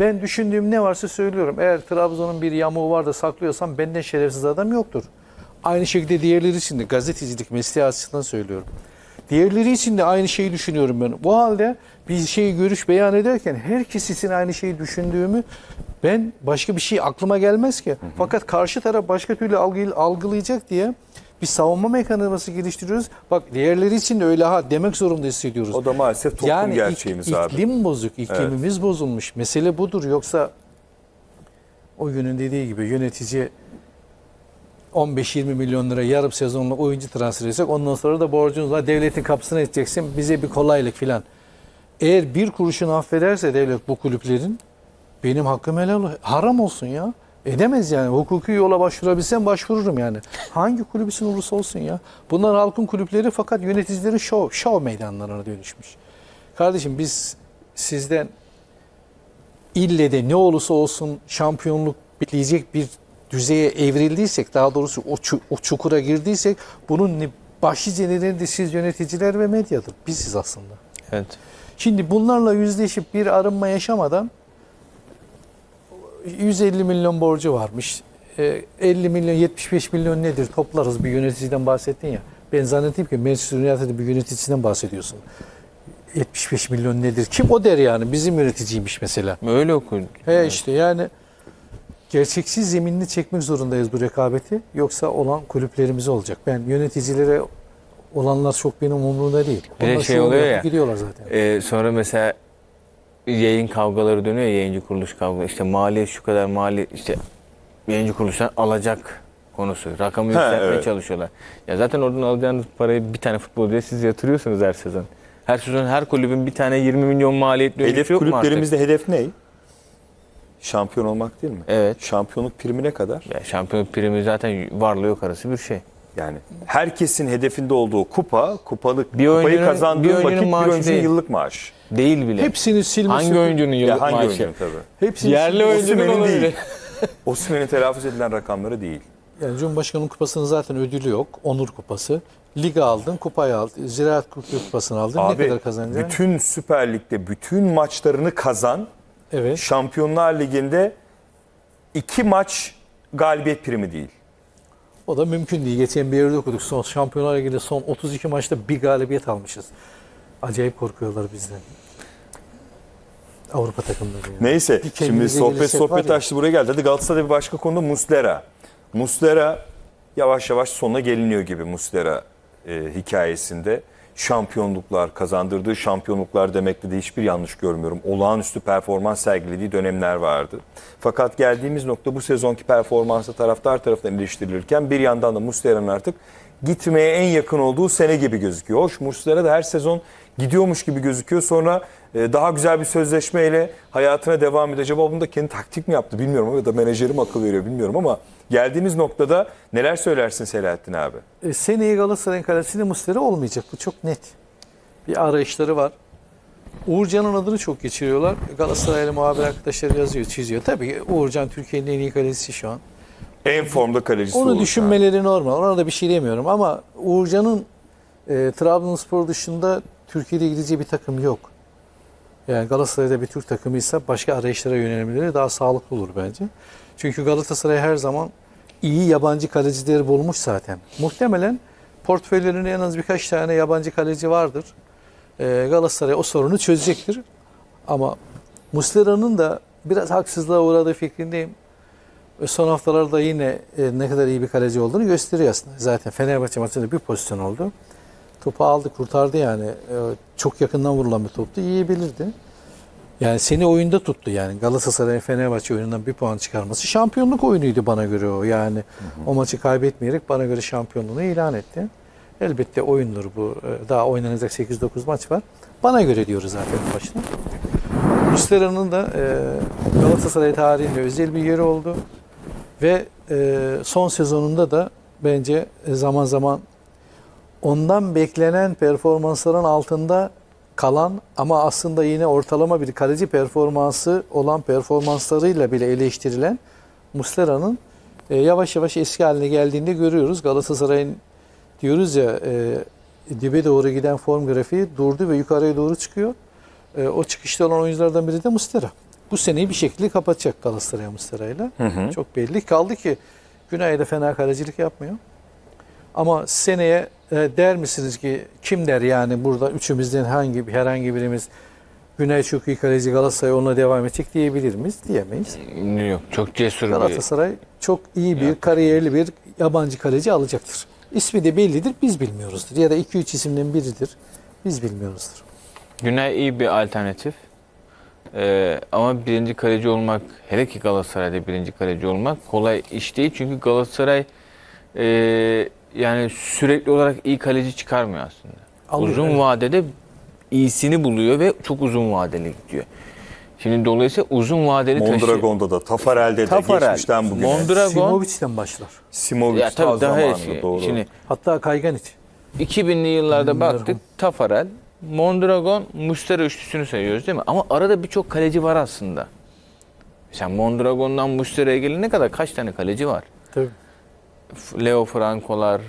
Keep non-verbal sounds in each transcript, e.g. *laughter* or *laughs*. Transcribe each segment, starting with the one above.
Ben düşündüğüm ne varsa söylüyorum. Eğer Trabzon'un bir yamuğu var da saklıyorsam benden şerefsiz adam yoktur. Aynı şekilde diğerleri için de gazetecilik mesleği açısından söylüyorum. Diğerleri için de aynı şeyi düşünüyorum ben. Bu halde bir şeyi görüş beyan ederken herkes için aynı şeyi düşündüğümü ben başka bir şey aklıma gelmez ki. Fakat karşı taraf başka türlü algı, algılayacak diye bir savunma mekanizması geliştiriyoruz. Bak diğerleri için de öyle ha demek zorunda hissediyoruz. O da maalesef toplum yani ik- gerçeğimiz abi. iklim bozuk, iklimimiz bozulmuş. Mesele budur. Yoksa o günün dediği gibi yönetici 15-20 milyon lira yarım sezonluk oyuncu transfer etsek ondan sonra da borcunuz var. Devletin kapısına edeceksin. Bize bir kolaylık filan. Eğer bir kuruşunu affederse devlet bu kulüplerin benim hakkım helal haram olsun ya. Edemez yani. Hukuki yola başvurabilsem başvururum yani. Hangi kulübüsün olursa olsun ya. Bunlar halkın kulüpleri fakat yöneticilerin şov, şov meydanlarına dönüşmüş. Kardeşim biz sizden ille de ne olursa olsun şampiyonluk bitleyecek bir düzeye evrildiysek, daha doğrusu o, o çukura girdiysek bunun başlıca nedeni de siz yöneticiler ve medyadır. Biziz aslında. Evet. Şimdi bunlarla yüzleşip bir arınma yaşamadan 150 milyon borcu varmış. Ee, 50 milyon 75 milyon nedir toplarız bir yöneticiden bahsettin ya. Ben zannettim ki Manchester United'ın bir yöneticisinden bahsediyorsun. 75 milyon nedir? Kim o der yani? Bizim yöneticiymiş mesela. Öyle okuduk. He işte yani gerçeksiz zeminini çekmek zorundayız bu rekabeti. Yoksa olan kulüplerimiz olacak. Ben yöneticilere olanlar çok benim umurumda değil. Bir de Onlar şey oluyor ya. Gidiyorlar zaten. Ee, sonra mesela yayın kavgaları dönüyor ya, yayıncı kuruluş kavgaları. İşte mali şu kadar mali işte yayıncı kuruluştan alacak konusu. Rakamı yükseltmeye evet. çalışıyorlar. Ya zaten oradan alacağınız parayı bir tane futbolcuya siz yatırıyorsunuz her sezon. Her sezon her kulübün bir tane 20 milyon maliyetli Hedef yok mu artık? kulüplerimizde hedef ne? Şampiyon olmak değil mi? Evet. Şampiyonluk primi ne kadar? Ya şampiyon primi zaten varlığı yok arası bir şey. Yani herkesin hedefinde olduğu kupa, kupalık Bir kupayı oyuncunun- kazandığı bir oyuncunun vakit bir maaşı oyuncunun değil. yıllık maaş. Değil bile. Hepsini silmesi. hangi oyuncunun yıllık Ya hangi maaşı? oyuncunun tabii. Hepsini Yerli silmesi- oyuncunun Osimhen'in olabilir. değil. *laughs* Osimhen'in telaffuz edilen rakamları değil. Yani Cumhurbaşkanı'nın kupasının zaten ödülü yok. Onur kupası. Liga aldın, kupayı aldın. Ziraat kupasını aldın. Abi ne kadar kazanacaksın? bütün Süper Lig'de bütün maçlarını kazan. Evet. Şampiyonlar Ligi'nde iki maç galibiyet primi değil. O da mümkün değil. Geçen bir yerde okuduk. Son Şampiyonlar Ligi'nde son 32 maçta bir galibiyet almışız. Acayip korkuyorlar bizden. Avrupa takımları. Yani. Neyse Bir şimdi sohbet sohbet ya. açtı buraya geldi. Hadi Galatasaray'da bir başka konu Muslera. Muslera yavaş yavaş sonuna geliniyor gibi Muslera e, hikayesinde. Şampiyonluklar kazandırdığı şampiyonluklar demekte de hiçbir yanlış görmüyorum. Olağanüstü performans sergilediği dönemler vardı. Fakat geldiğimiz nokta bu sezonki performansı taraftar tarafından eleştirilirken bir yandan da Muslera'nın artık gitmeye en yakın olduğu sene gibi gözüküyor. Hoş Muslera da her sezon gidiyormuş gibi gözüküyor. Sonra daha güzel bir sözleşmeyle hayatına devam ediyor. Acaba bunu da kendi taktik mi yaptı bilmiyorum ya da menajeri mi akıl veriyor bilmiyorum ama geldiğimiz noktada neler söylersin Selahattin abi? E, seneye Galatasaray'ın kalesinde Muslera olmayacak. Bu çok net. Bir arayışları var. Uğurcan'ın adını çok geçiriyorlar. Galatasaraylı muhabir arkadaşlar yazıyor, çiziyor. Tabii Uğurcan Türkiye'nin en iyi kalecisi şu an. En formda kalecisi Onu düşünmeleri normal. Ona da bir şey demiyorum ama Uğurcan'ın e, Trabzonspor dışında Türkiye'de gideceği bir takım yok. Yani Galatasaray'da bir Türk takımıysa başka arayışlara yönelmeleri daha sağlıklı olur bence. Çünkü Galatasaray her zaman iyi yabancı kalecileri bulmuş zaten. Muhtemelen portföylerinde en az birkaç tane yabancı kaleci vardır. E, Galatasaray o sorunu çözecektir. Ama Muslera'nın da biraz haksızlığa uğradığı fikrindeyim. Son haftalarda yine e, ne kadar iyi bir kaleci olduğunu gösteriyor aslında. Zaten Fenerbahçe maçında bir pozisyon oldu. Topu aldı, kurtardı yani. E, çok yakından vurulan bir toptu. Yiyebilirdi. Yani seni oyunda tuttu yani. Galatasaray Fenerbahçe oyunundan bir puan çıkarması şampiyonluk oyunuydu bana göre o. Yani o maçı kaybetmeyerek bana göre şampiyonluğunu ilan etti. Elbette oyundur bu. E, Daha oynanacak 8-9 maç var. Bana göre diyoruz zaten başta. Muslera'nın da e, Galatasaray tarihinde özel bir yeri oldu. Ve e, son sezonunda da bence e, zaman zaman ondan beklenen performansların altında kalan ama aslında yine ortalama bir kaleci performansı olan performanslarıyla bile eleştirilen Muslera'nın e, yavaş yavaş eski haline geldiğinde görüyoruz. Galatasaray'ın diyoruz ya e, dibe doğru giden form grafiği durdu ve yukarıya doğru çıkıyor. E, o çıkışta olan oyunculardan biri de Muslera. bu seneyi bir şekilde kapatacak Galatasaray Muslera'yla. Çok belli. Kaldı ki Güney de fena kalecilik yapmıyor. Ama seneye der misiniz ki kim der yani burada üçümüzden hangi herhangi birimiz Güney iyi kaleci Galatasaray onunla devam edecek diyebilir miyiz? Diyemeyiz. Yok çok cesur bir. Galatasaray çok iyi bir kariyerli bir yabancı kaleci alacaktır. İsmi de bellidir biz bilmiyoruzdur. Ya da 2-3 isimden biridir biz bilmiyoruzdur. Güney iyi bir alternatif. Ee, ama birinci kaleci olmak, hele ki Galatasaray'da birinci kaleci olmak kolay iş değil. Çünkü Galatasaray e, yani sürekli olarak iyi kaleci çıkarmıyor aslında. Alıyor, uzun evet. vadede iyisini buluyor ve çok uzun vadeli gidiyor. Şimdi dolayısıyla uzun vadeli taşıyor. Mondragon'da da, Tafarel'de de, Tafarel, geçmişten bugüne. Mondragon- Dragon- Simovic'den başlar. Simovic Ya ta tabii daha eski. doğru. Şimdi Hatta Kayganic. 2000'li yıllarda Mondragon. baktık Tafarel, Mondragon, Mustera üçlüsünü sayıyoruz değil mi? Ama arada birçok kaleci var aslında. Sen Mondragon'dan Mustera'ya gelene kadar kaç tane kaleci var? Tabii. Leo Franco'lar,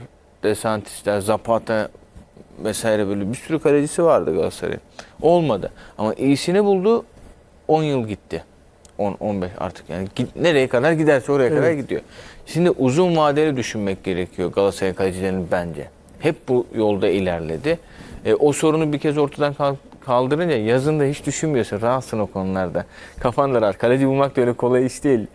De Santis'ler, Zapata vesaire böyle bir sürü kalecisi vardı Galatasaray'ın. Olmadı. Ama iyisini buldu 10 yıl gitti. 10 15 artık yani git, nereye kadar giderse oraya kadar Evet. gidiyor. Şimdi uzun vadeli düşünmek gerekiyor Galatasaray kalecilerinin bence. Hep bu yolda ilerledi. E, o sorunu bir kez ortadan kal- kaldırınca yazında hiç düşünmüyorsun. Rahatsın o konularda. Kafan da rahat. Kaleci bulmak da öyle kolay iş değil.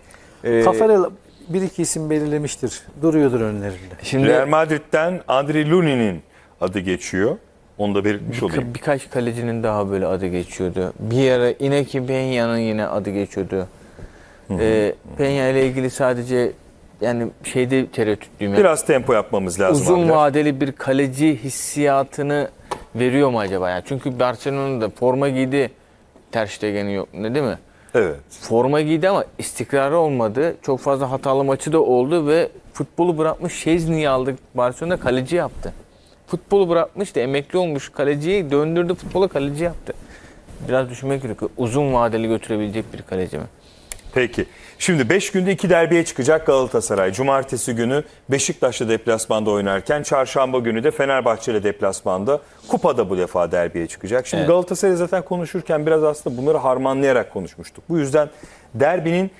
E, Tafarel bir iki isim belirlemiştir. Duruyordur önlerinde. şimdi Real Madrid'den Andri Lunin'in adı geçiyor. Onu da belirtmiş olayım. Ka- Birkaç kalecinin daha böyle adı geçiyordu. Bir ara Inaki Peña'nın yine adı geçiyordu. Ee, Peña ile ilgili sadece yani şeyde tereddütlüyüm. Yani Biraz tempo yapmamız lazım Uzun abiler. vadeli bir kaleci hissiyatını veriyor mu acaba? Yani çünkü Barcelona'da forma giydi. Ter Stegen'i yok ne değil mi? Evet. Forma giydi ama istikrarı olmadı. Çok fazla hatalı maçı da oldu ve futbolu bırakmış Şezni'yi aldık. Barcelona kaleci yaptı. Futbolu bırakmış da emekli olmuş kaleciyi döndürdü futbola kaleci yaptı. Biraz düşünmek gerekiyor. Uzun vadeli götürebilecek bir kaleci mi? Peki. Şimdi 5 günde 2 derbiye çıkacak Galatasaray. Cumartesi günü Beşiktaş'la deplasmanda oynarken çarşamba günü de Fenerbahçe ile deplasmanda kupada bu defa derbiye çıkacak. Şimdi Evet. Galatasaray zaten konuşurken biraz aslında bunları harmanlayarak konuşmuştuk. Bu yüzden derbinin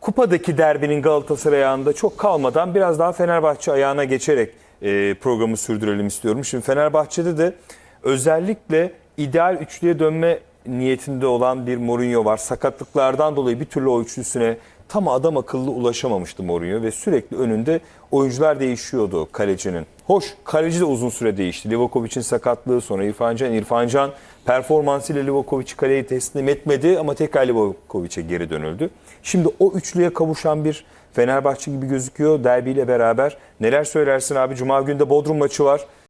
kupadaki derbinin Galatasaray ayağında çok kalmadan biraz daha Fenerbahçe ayağına geçerek e, programı sürdürelim istiyorum. Şimdi Fenerbahçe'de de özellikle ideal üçlüye dönme niyetinde olan bir Mourinho var. Sakatlıklardan dolayı bir türlü o üçlüsüne tam adam akıllı ulaşamamıştı Mourinho ve sürekli önünde oyuncular değişiyordu kalecinin. Hoş kaleci de uzun süre değişti. Livakovic'in sakatlığı sonra İrfan Can, İrfan Can performansıyla Livakovic'i kaleye teslim etmedi ama tekrar Livakovic'e geri dönüldü. Şimdi o üçlüye kavuşan bir Fenerbahçe gibi gözüküyor derbiyle beraber. Neler söylersin abi? Cuma günü de Bodrum maçı var.